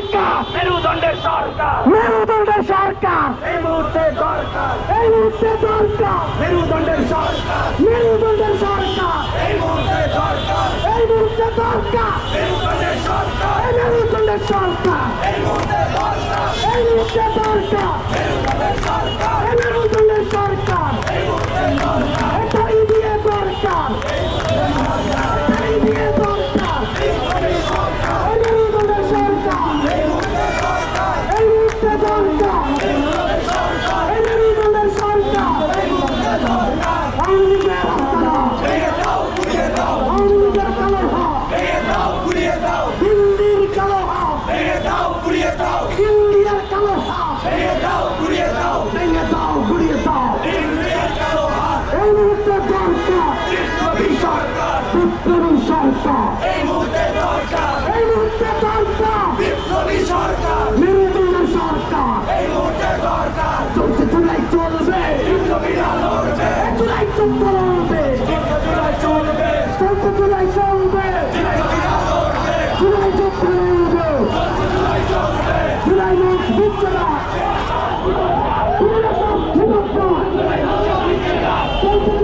সরকার। মেরুদণ্ডের সরকার। মেরুদণ্ডের সরকার। এই মুহূর্তে দরকার। এই মুহূর্তে দরকার। মেরুদণ্ডের সরকার। মেরুদণ্ডের সরকার। এই মুহূর্তে দরকার। এই মুহূর্তে দরকার। মেরুদণ্ডের সরকার। এই মেরুদণ্ডের সরকার। এই মুহূর্তে দরকার। এই মুহূর্তে দরকার। মেরুদণ্ডের সরকার। এই মেরুদণ্ডের সরকার। এই মুহূর্তে দরকার। এটাই দিয়ে দরকার। ভেঙে দাও গুড়িয়ে দাও ইন্ডিয়ার কালো হাত ভেঙে দাও গুড়িয়ে দাও ভেঙে দাও গুড়িয়ে দাও ইন্ডিয়ার কালো হাত এই মুহূর্তে দরকার বিপ্লবী সরকার বিপ্লবী সরকার এই মুহূর্তে দরকার এই মুহূর্তে দরকার বিপ্লবী সরকার নির্মূল সরকার এই মুহূর্তে দরকার চলতে চলাই চলবে বিপ্লবীরা লড়বে চলাই চলতে লড়বে চলতে চলাই চলবে চলতে চলাই চলবে চলাই চলতে Thank you.